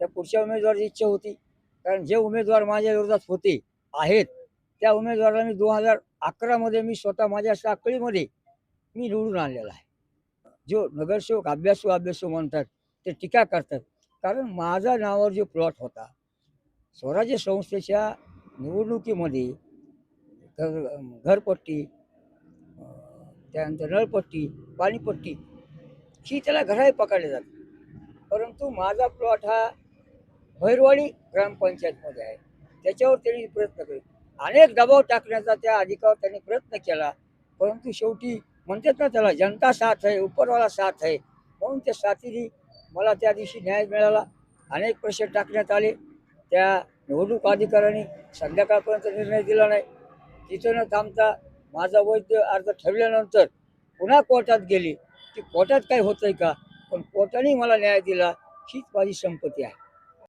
त्या पुढच्या उमेदवाराची इच्छा होती. कारण जे उमेदवार माझ्या विरोधात होते आहेत त्या उमेदवाराला मी दोन हजार अकरामध्ये मी स्वतः माझ्या साखळीमध्ये मी निवडून आणलेला आहे. जो नगरसेवक अभ्यासू अभ्यासू म्हणतात ते टीका करतात. कारण माझा नावावर जो प्लॉट होता स्वराज्य संस्थेच्या निवडणुकीमध्ये घर घरपट्टी त्यानंतर नळपट्टी पाणीपट्टी ही त्याला घराही पकडले जाते. परंतु माझा प्लॉट हा भैरवाडी ग्रामपंचायतमध्ये आहे. त्याच्यावर त्यांनी प्रयत्न केले. अनेक दबाव टाकण्याचा त्या अधिकावर त्यांनी प्रयत्न केला. परंतु शेवटी म्हणतात ना त्याला जनता साथ आहे उपरवाला साथ आहे. म्हणून त्या साथीने मला त्या दिवशी न्याय मिळाला. अनेक प्रश्न टाकण्यात आले. त्या निवडणूक अधिकाऱ्यांनी संध्याकाळपर्यंत निर्णय दिला नाही. तिथं न थांबता माझा वैध अर्ज ठरल्यानंतर पुन्हा कोर्टात गेली. की कोर्टात काय होतंय का? पण कोर्टाने मला न्याय दिला. हीच माझी संपत्ती आहे.